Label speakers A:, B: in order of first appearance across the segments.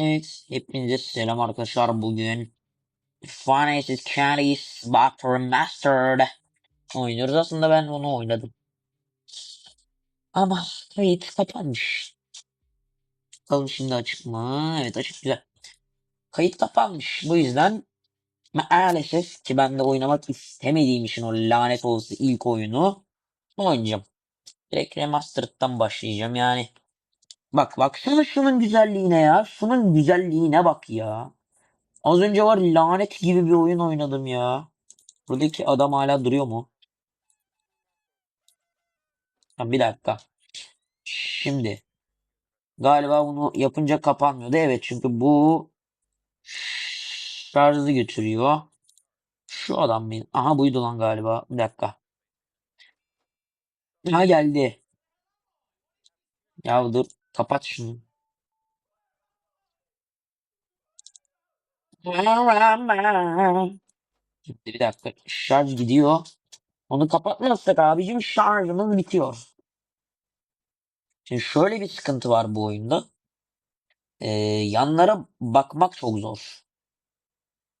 A: Evet, hepinize selam arkadaşlar. Bugün Finance Candies Back Remastered oynuyoruz. Aslında ben onu oynadım. Ama kayıt kapanmış. Bakalım şimdi açık mı? Evet açık güzel. Kayıt kapanmış. Bu yüzden maalesef ki ben de oynamak istemediğim için o lanet olası ilk oyunu oynayacağım. Direkt Remastered'dan başlayacağım yani. Bak bak şunun güzelliğine ya. Şunun güzelliğine bak ya. Az önce var lanet gibi bir oyun oynadım ya. Buradaki adam hala duruyor mu? Ha, bir dakika. Şimdi galiba bunu yapınca kapanmıyordu. Evet çünkü bu şarjı götürüyor. Şu adam mı? Aha buydu lan galiba. Bir dakika. Ha geldi. Ya dur kapat şunu. Şimdi bir dakika. Şarj gidiyor. Onu kapatmazsak abicim şarjımız bitiyor. Şimdi şöyle bir sıkıntı var bu oyunda. Ee, yanlara bakmak çok zor.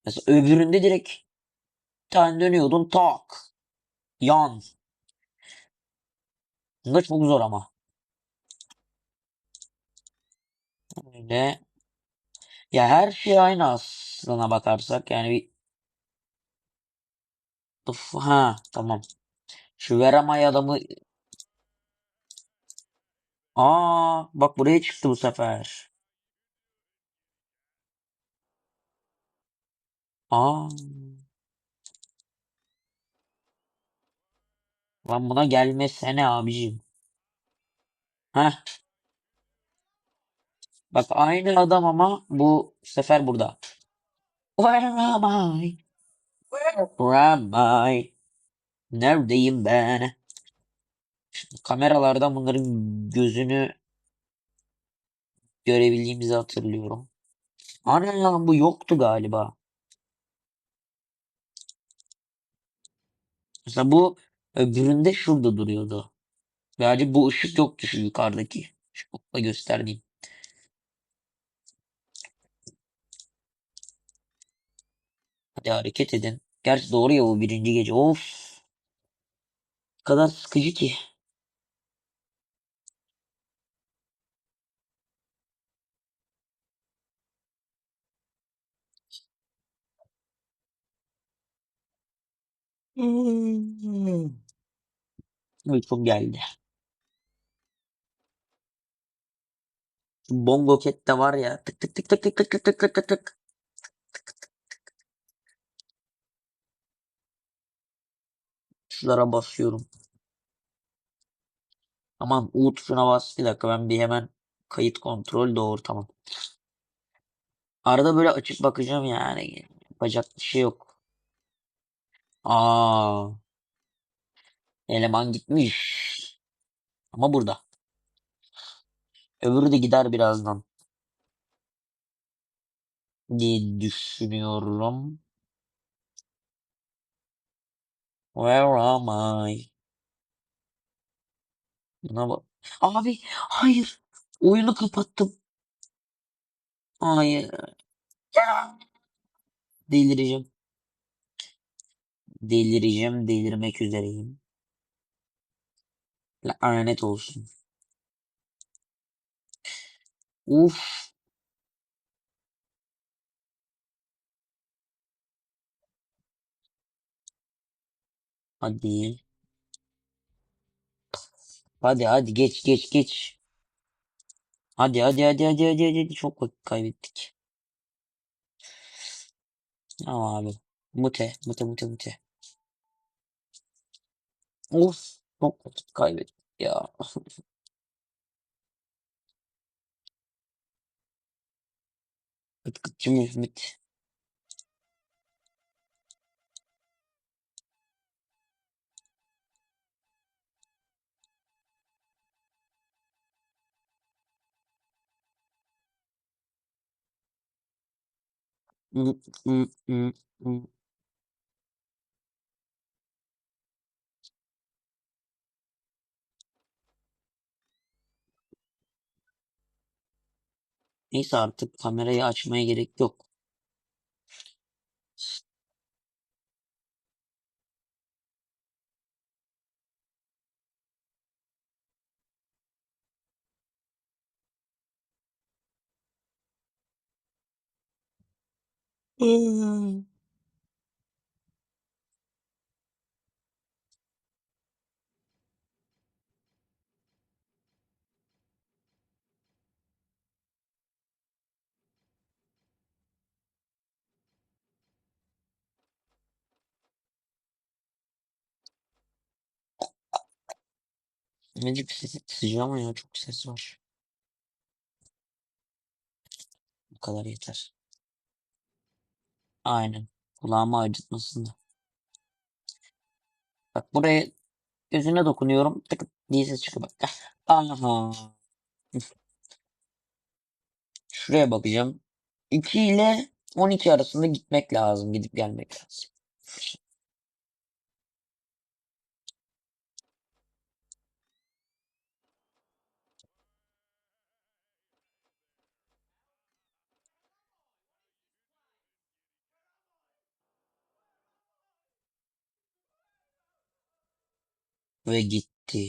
A: Mesela öbüründe direkt bir tane dönüyordun tak. Yan. Bunda çok zor ama. Öyle. Ya her şey aynı aslına bakarsak. Yani bir Uf, ha tamam. Şu Veramay adamı Aa bak buraya çıktı bu sefer. Aa lan buna gelmesene abicim. Heh bak aynı adam ama bu sefer burada. Where am I? Where am I? Neredeyim ben? Şimdi kameralardan bunların gözünü görebildiğimizi hatırlıyorum. Lan bu yoktu galiba. Mesela bu öbüründe şurada duruyordu. Sadece bu ışık yoktu şu yukarıdaki. Şu gösterdiğim. Hadi hareket edin. Gerçi doğru ya bu birinci gece. Of. Kadar sıkıcı ki. Hmm. Uykum geldi. Bongo Cat de var ya. Tık tık tık tık tık tık tık tık tık tık Tuşlara basıyorum. Aman U tuşuna bas. Bir dakika ben bir hemen kayıt kontrol doğru tamam. Arada böyle açıp bakacağım yani. Yapacak bir şey yok. Aa, eleman gitmiş. Ama burada. Öbürü de gider birazdan. Diye düşünüyorum. Where am I? Buna bak. Abi hayır. Oyunu kapattım. Hayır. Delireceğim. Delireceğim. Delirmek üzereyim. Lanet olsun. Uf. Hadi. Hadi hadi geç geç geç. Hadi hadi hadi hadi hadi hadi. hadi. Çok vakit kaybettik. Tamam abi. Mute mute mute mute. Of. Çok vakit kaybettik ya. Kıt kıtçı Mehmet. Neyse artık kamerayı açmaya gerek yok. Hmm. Necip sesi sıcak ama ya çok ses var. Bu kadar yeter. Aynen. Kulağımı acıtmasın da. Bak buraya gözüne dokunuyorum. Tık diye ses çıkıyor bak. Aha. Şuraya bakacağım. 2 ile 12 arasında gitmek lazım. Gidip gelmek lazım. Ve gitti.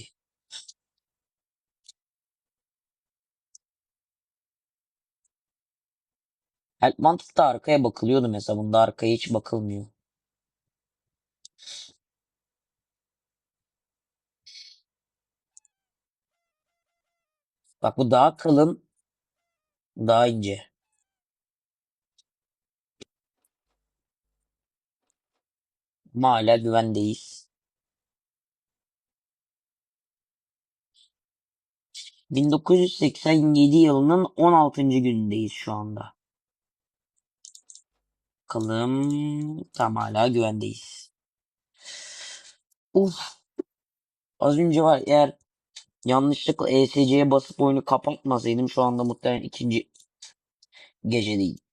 A: Help Wanted'da arkaya bakılıyordu mesela. Bunda arkaya hiç bakılmıyor. Bak bu daha kalın. Daha ince. Ama hala güvendeyiz. 1987 yılının 16. günündeyiz şu anda. Bakalım. Tam hala güvendeyiz. Uf. Az önce var eğer yanlışlıkla ESC'ye basıp oyunu kapatmasaydım şu anda muhtemelen ikinci gecedeydim.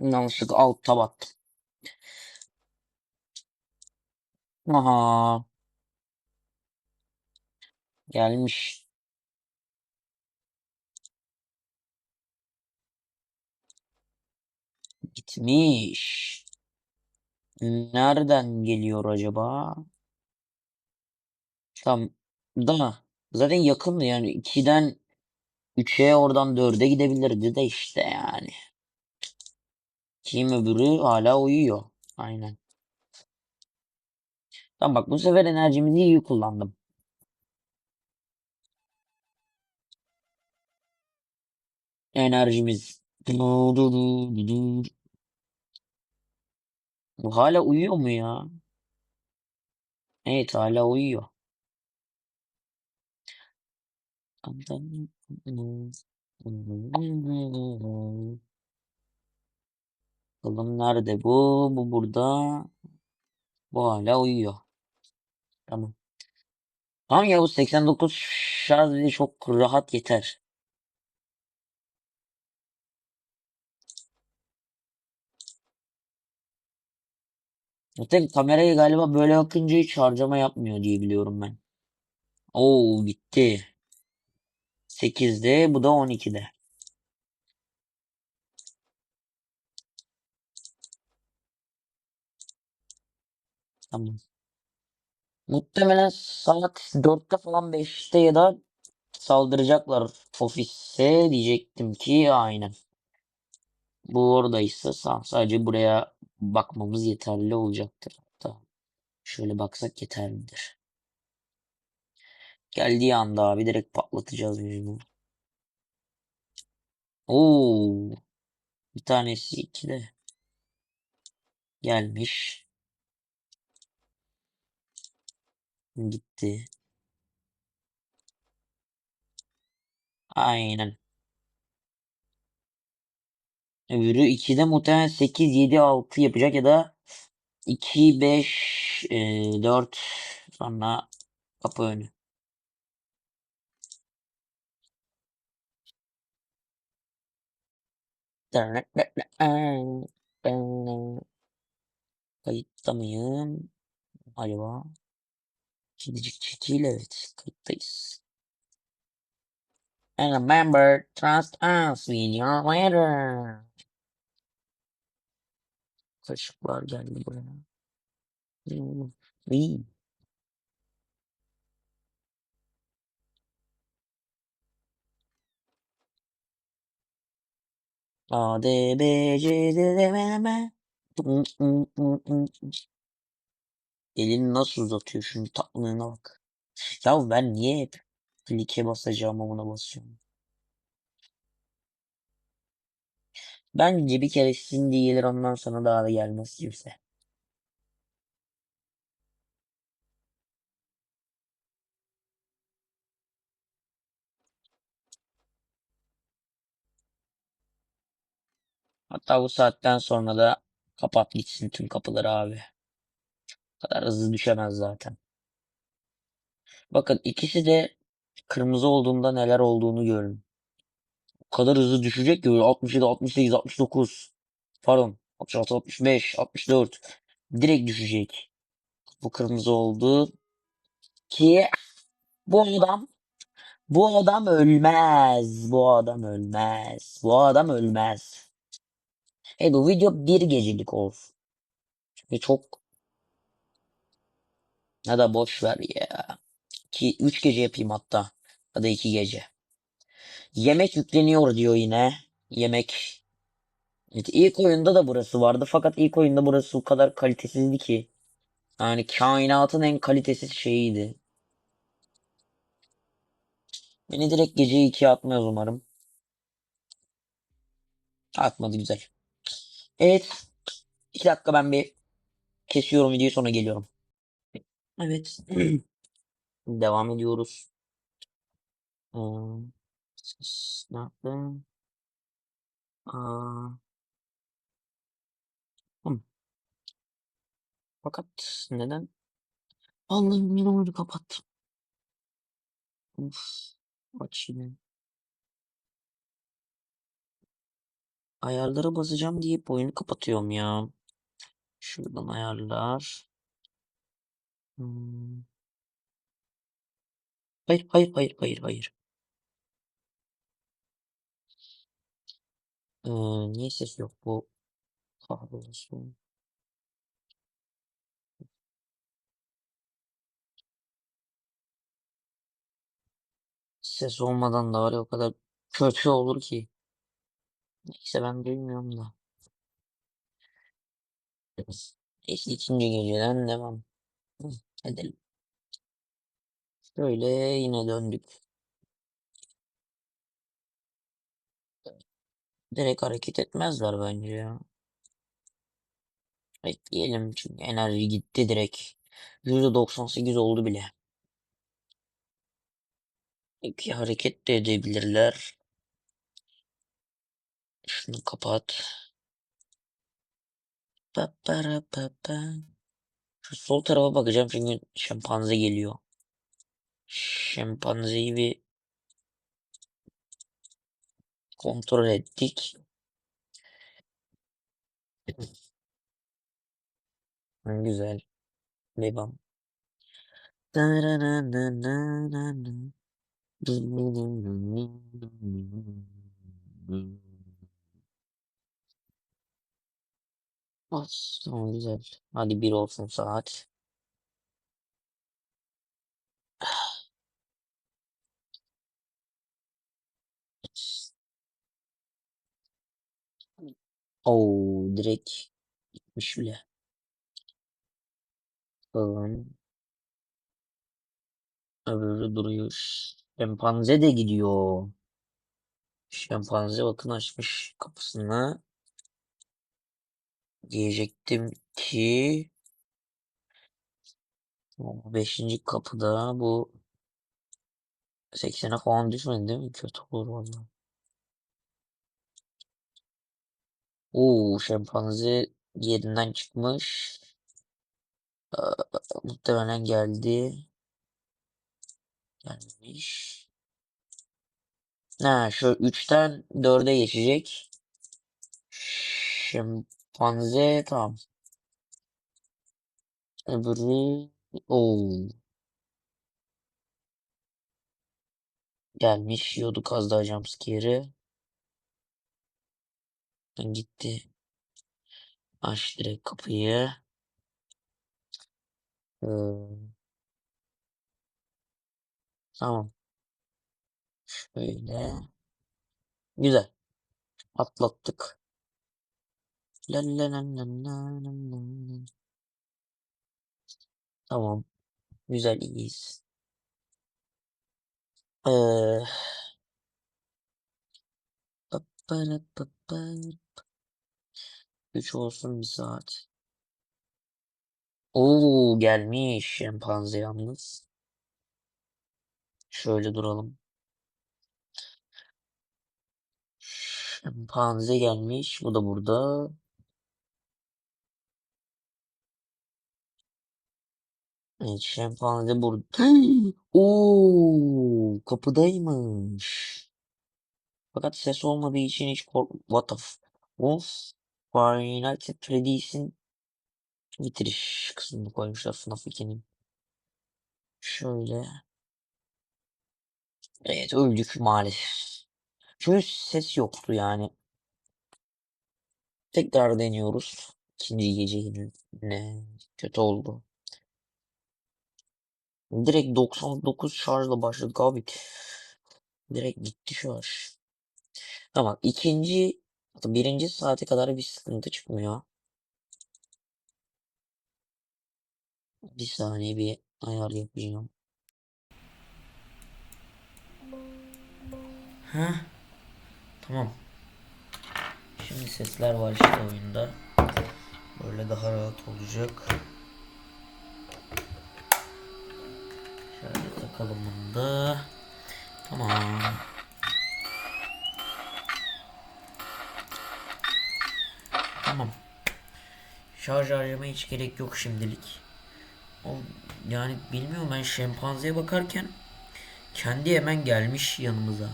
A: Yanlışlıkla alt tab attım. Aha. Gelmiş. Gitmiş. Nereden geliyor acaba? Tam da zaten yakındı yani 2'den 3'e oradan 4'e gidebilirdi de işte yani. Kim öbürü hala uyuyor. Aynen. Tamam bak bu sefer enerjimizi iyi kullandım. Enerjimiz. Bu hala uyuyor mu ya? Evet hala uyuyor. Bakalım nerede bu? Bu burada. Bu hala uyuyor. Tamam. Tamam ya bu 89 şarj çok rahat yeter. Zaten kamerayı galiba böyle bakınca hiç harcama yapmıyor diye biliyorum ben. Oo gitti. 8'de bu da 12'de. Tamam. Muhtemelen saat 4'te falan 5'te ya da saldıracaklar ofise diyecektim ki aynen. Bu oradaysa sa- sadece buraya bakmamız yeterli olacaktır. Hatta şöyle baksak yeterlidir. Geldiği anda abi direkt patlatacağız yüzünü. Oo, bir tanesi ikide gelmiş. Gitti. Aynen. Öbürü 2'de muhtemelen 8, 7, 6 yapacak ya da 2, 5, e, 4 sonra kapı önü. Kayıtta mıyım? Acaba? Kedicik çekiyle evet kayıttayız. And remember, trust us with your letter. Kaşıklar geldi buraya. Hmm, İyi. A, D, B, C, D, D, M, M. Elini nasıl uzatıyor şunun tatlılığına bak. Ya ben niye hep klike basacağım ona basıyorum. Bence bir kere sizin gelir ondan sonra daha da gelmez kimse. Hatta bu saatten sonra da kapat gitsin tüm kapıları abi. Bu kadar hızlı düşemez zaten. Bakın ikisi de kırmızı olduğunda neler olduğunu görün. Kadar hızlı düşecek ki böyle 67, 68, 69. Pardon. 66, 65, 64. Direkt düşecek. Bu kırmızı oldu. Ki bu adam bu adam ölmez. Bu adam ölmez. Bu adam ölmez. Evet bu video bir gecelik olsun. Çünkü çok ya da boş ver ya. Ki 3 gece yapayım hatta. Ya da 2 gece. Yemek yükleniyor diyor yine. Yemek. Evet, ilk oyunda da burası vardı fakat ilk oyunda burası o kadar kalitesizdi ki. Yani kainatın en kalitesiz şeyiydi. Beni direkt gece 2'ye atmaz umarım. Atmadı güzel. Evet. 2 dakika ben bir kesiyorum videoyu sonra geliyorum. Evet. Devam ediyoruz. Hmm. Ses Ne yaptım? Aa. Hmm. Fakat neden? Allah'ım yine oyunu kapattım. Uf. Aç yine. Ayarlara basacağım diye oyunu kapatıyorum ya. Şuradan ayarlar. Hmm. Hayır, hayır, hayır, hayır, hayır. Ee, niye ses yok bu? Kahrolsun. Ses olmadan da var ya o kadar kötü olur ki. Neyse ben duymuyorum da. Neyse ikinci geceden devam. Hı, edelim. Böyle yine döndük. Direkt hareket etmezler bence ya. Bekleyelim çünkü enerji gitti direkt. %98 oldu bile. Peki hareket de edebilirler. Şunu kapat. Pa, para, pa, pa. Şu sol tarafa bakacağım çünkü şempanze geliyor. Şempanzeyi bir kontrol ettik. Güzel. Devam. Olsun, güzel. Hadi bir olsun saat. Oo direkt gitmiş bile. Bakalım. Öbürü duruyor. Şempanze de gidiyor. Şempanze bakın açmış kapısını. Diyecektim ki o beşinci kapıda bu 80'e falan düşmedi değil mi? Kötü olur valla. Oo şempanze yerinden çıkmış. Ee, muhtemelen geldi. Gelmiş. Ha şu 3'ten 4'e geçecek. Şempanze tamam. Öbürü Oo. Gelmiş yiyorduk az daha jumpscare'ı. Gitti. Aç direkt kapıyı. Ee, tamam. Şöyle. Güzel. Atlattık. La la la la la la la la. Tamam. Güzel iyiyiz. Ee, pa- para pa- pa- Üç olsun bir saat. Oo gelmiş şempanze yalnız. Şöyle duralım. Şempanze gelmiş. Bu da burada. Evet şempanze burada. Oo kapıdaymış. Fakat ses olmadığı için hiç kork... What the f... Wolf Nights at Freddy's'in bitiriş kısmını koymuşlar FNAF 2'nin. Şöyle. Evet öldük maalesef. Çünkü ses yoktu yani. Tekrar deniyoruz. İkinci gece. Ne kötü oldu. Direkt 99 şarjla başladık abi. Direkt gitti şarj. Tamam ikinci birinci saate kadar bir sıkıntı çıkmıyor. Bir saniye bir ayar yapacağım. Ha? Tamam. Şimdi sesler var işte oyunda. Böyle daha rahat olacak. Şöyle takalım bunu da. Tamam. Tamam. Şarj harcama hiç gerek yok şimdilik. O, yani bilmiyorum ben şempanzeye bakarken kendi hemen gelmiş yanımıza.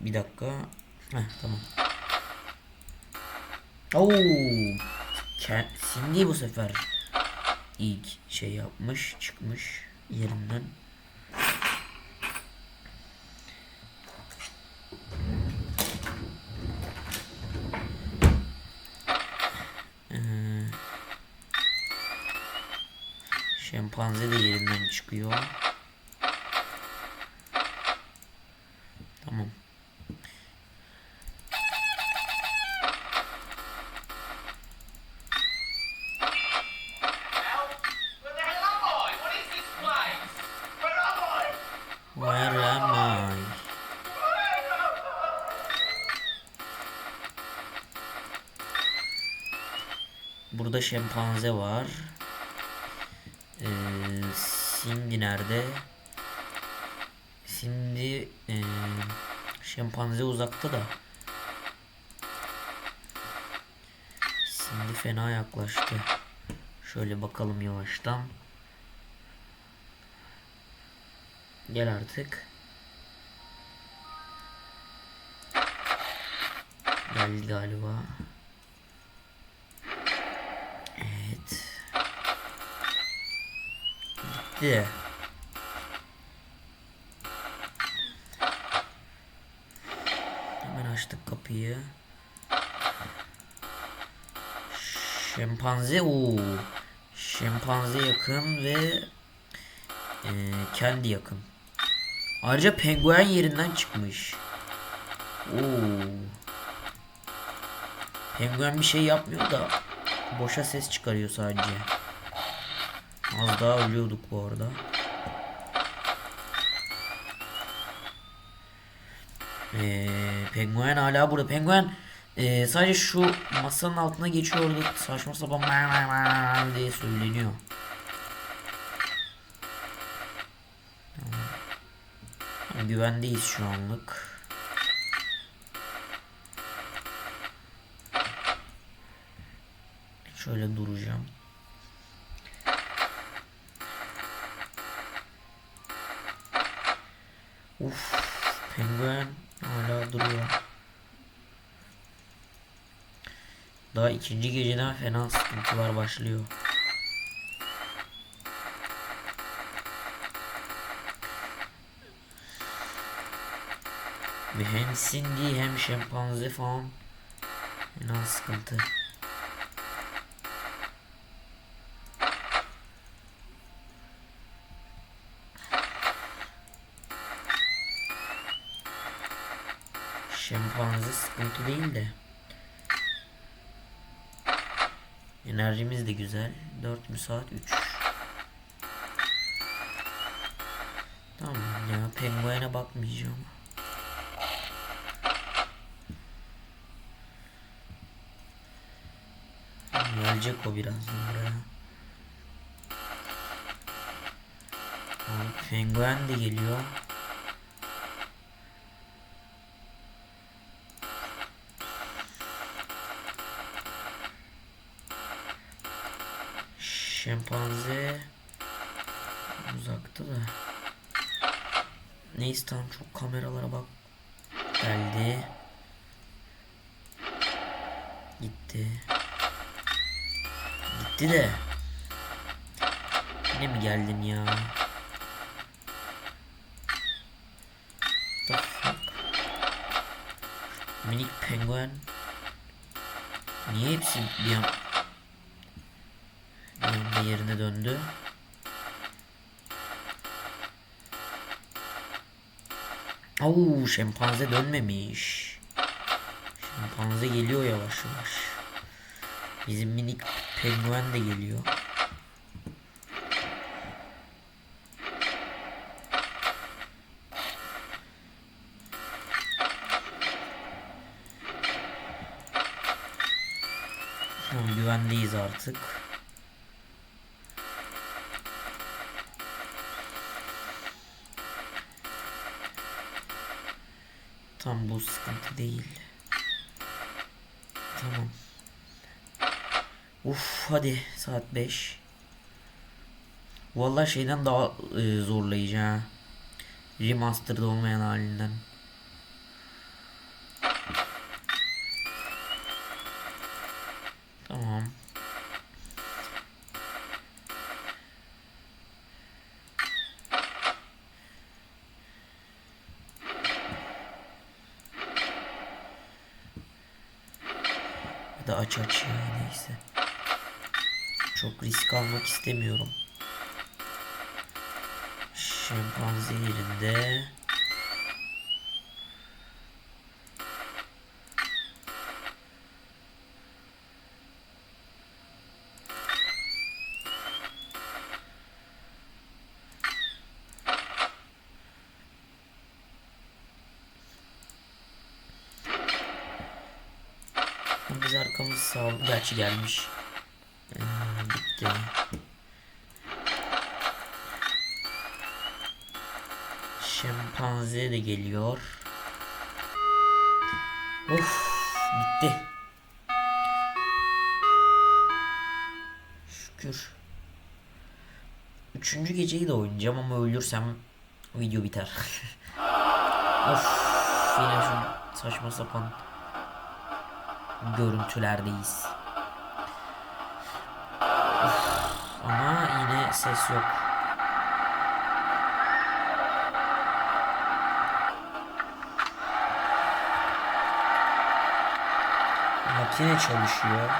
A: Bir dakika. Heh, tamam. Oo, Ke- Cindy bu sefer ilk şey yapmış, çıkmış yerinden. Ee, şempanze de yerinden çıkıyor. Şempanze var. Ee, Cindy nerede? Cindy ee, şempanze uzakta da. Cindy fena yaklaştı. Şöyle bakalım yavaştan. Gel artık. Geldi galiba. Gitti. Hemen açtık kapıyı. Şempanze o. Şempanze yakın ve e, kendi yakın. Ayrıca penguen yerinden çıkmış. Oo. Penguen bir şey yapmıyor da boşa ses çıkarıyor sadece. Az daha ölüyorduk bu arada. Ee, penguen hala burada. Penguen ee, sadece şu masanın altına geçiyordu. Saçma sapan diye söyleniyor. Güvendeyiz şu anlık. Şöyle duracağım. Uf, penguen hala duruyor. Daha ikinci geceden fena sıkıntılar başlıyor. Ve hem Cindy hem şempanze falan fena sıkıntı. Şempanze sıkıntı değil de. Enerjimiz de güzel. 4 mü saat 3. Tamam ya penguene bakmayacağım. Gelecek o birazdan buraya. Penguen de geliyor. Şempanze uzakta da. Neyse tamam çok kameralara bak. Geldi. Gitti. Gitti de. Yine mi geldin ya? The? Minik penguen. Niye hepsi bir an anda yerine döndü? Oo, şempanze dönmemiş. Şempanze geliyor yavaş yavaş. Bizim minik penguen de geliyor. Güvendeyiz artık. Tam bu sıkıntı değil. Tamam. Uf hadi saat 5. Vallahi şeyden daha e, zorlayıcı ha. Remastered olmayan halinden. Tamam. Ya da aç aç ya neyse. Çok risk almak istemiyorum. Şempanze yerinde. Biz sağ Gerçi gelmiş. Ee, bitti. Şempanze de geliyor. Of bitti. Şükür. Üçüncü geceyi de oynayacağım ama ölürsem video biter. of yine şu saçma sapan görüntülerdeyiz. Of, ama yine ses yok. Makine çalışıyor.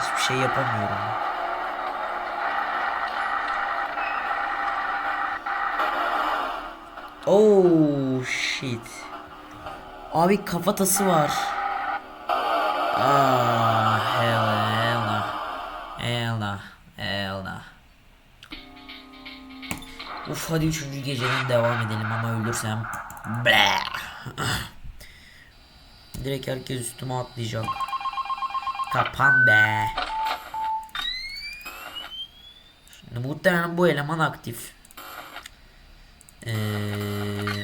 A: Hiçbir şey yapamıyorum. Oh shit. Abi kafatası var. Ah hell hell no. Hell no. Hell no. Uf hadi üçüncü geceden devam edelim ama ölürsem. Direkt herkes üstüme atlayacak. Kapan be. Şimdi muhtemelen bu eleman aktif.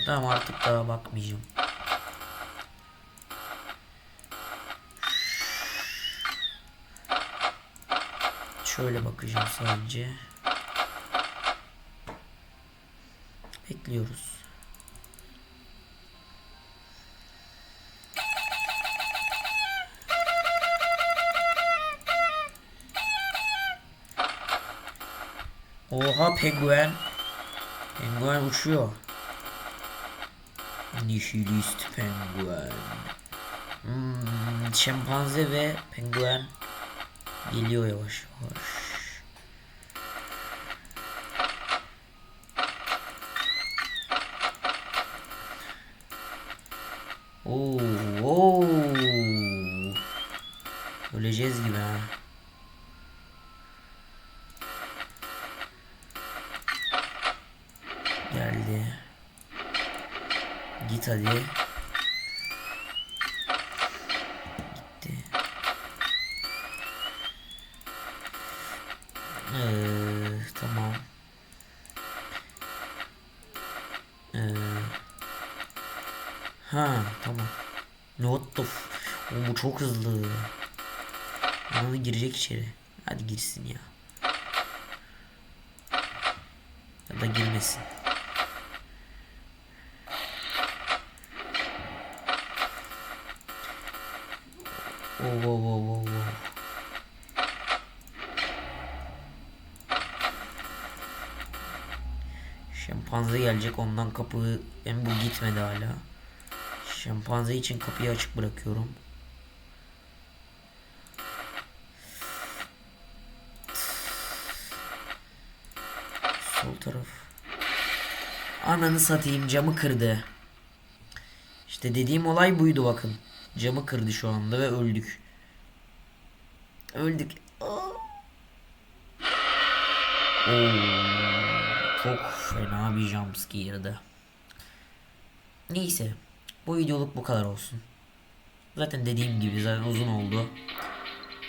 A: Tamam artık daha bakmayacağım. Şöyle bakacağım sadece. Bekliyoruz. Oha penguen. Penguen uçuyor. Nihilist penguen. Hmm, şempanze ve penguen geliyor yavaş yavaş. Oo, oo. Öleceğiz gibi ha. Geldi. Git hadi. Gitti. Ee, tamam. Ee, ha tamam. What the Oğlum bu çok hızlı. Ananı girecek içeri. Hadi girsin ya. Ya da girmesin. Şempanze gelecek ondan kapı hem bu gitmedi hala. Şempanze için kapıyı açık bırakıyorum. Sol taraf. Ananı satayım camı kırdı. İşte dediğim olay buydu bakın. Camı kırdı şu anda ve öldük. Öldük. Oo, çok fena bir jumpscare'dı. Neyse. Bu videoluk bu kadar olsun. Zaten dediğim gibi zaten uzun oldu.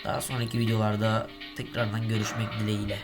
A: Daha sonraki videolarda tekrardan görüşmek dileğiyle.